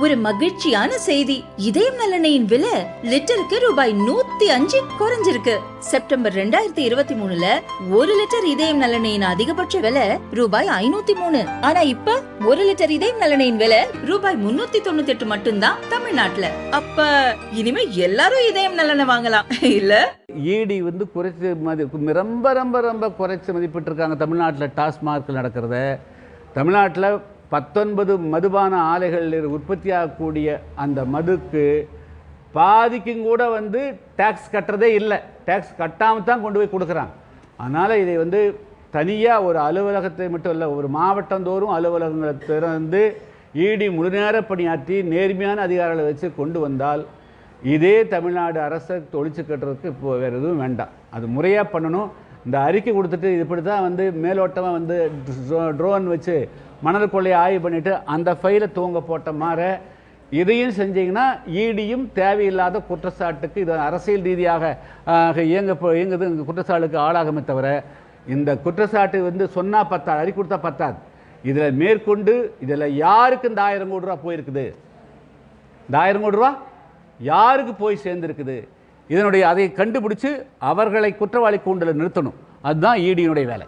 ஒரு மகிழ்ச்சியான செய்தி. இதயம் நல்லெண்ணெயின் விலை லிட்டருக்கு ரூபாய் நூத்தி அஞ்சு குறைஞ்சிருக்கு. செப்டம்பர் ரெண்டாயிரத்தி இருபத்தி மூணுல ஒரு லிட்டர் இதயம் நலனையின் அதிகபட்ச விலை ரூபாய் ஐநூத்தி மூணு. ஆனா இப்ப ஒரு லிட்டர் இதயம் நலனையின் விலை ரூபாய் முன்னூத்தி தொண்ணூத்தி எட்டு மட்டும்தான் தமிழ்நாட்டுல. அப்ப இனிமே எல்லாரும் இதயம் நலனை வாங்கலாம். இல்ல? ஈடி வந்து குறைச்சி மதி ரொம்ப ரொம்ப ரொம்ப குறைச்சி மதிப்பிட்டிருக்காங்க தமிழ்நாட்டில் டாஸ்மார்க் நடக்கிறத. தமிழ்நாட்டில் பத்தொன்பது மதுபான ஆலைகளில் உற்பத்தியாகக்கூடிய அந்த மதுக்கு பாதிக்கும் கூட வந்து டேக்ஸ் கட்டுறதே இல்லை. டேக்ஸ் கட்டாமல் தான் கொண்டு போய் கொடுக்குறாங்க. அதனால் இதை வந்து தனியாக ஒரு அலுவலகத்தை மட்டும் இல்லை ஒரு மாவட்டந்தோறும் அலுவலகங்களை திறந்து ஈடி முழுநேர பணியாற்றி நேர்மையான அதிகாரிகளை வச்சு கொண்டு வந்தால் இதே தமிழ்நாடு அரசை தொழிச்சு கட்டுறதுக்கு இப்போ வேறு எதுவும் வேண்டாம். அது முறையாக பண்ணணும். இந்த அறிக்கை கொடுத்துட்டு இப்படி தான் வந்து மேலோட்டமாக வந்து ட்ரோன் வச்சு மணல் கொள்ளையை ஆய்வு பண்ணிவிட்டு அந்த ஃபைலை தூங்க போட்ட மாற இதையும் செஞ்சீங்கன்னா ஈடியும் தேவையில்லாத குற்றச்சாட்டுக்கு இது அரசியல் ரீதியாக ஆக, இயங்க இயங்குது. இந்த குற்றச்சாட்டுக்கு ஆளாகுமே தவிர இந்த குற்றச்சாட்டு வந்து சொன்னால் பத்தாது அறிக்கை கொடுத்தா பத்தாது. இதில் மேற்கொண்டு இதில் யாருக்கு இந்த ஆயிரம் கோடி ரூபா போயிருக்குது? இந்த ஆயிரம் கோடி ரூபா யாருக்கு போய் சேர்ந்துருக்குது? இதனுடைய அதை கண்டுபிடிச்சு அவர்களை குற்றவாளி கூண்டில் நிறுத்தணும். அதுதான் ஈடியினுடைய வேலை.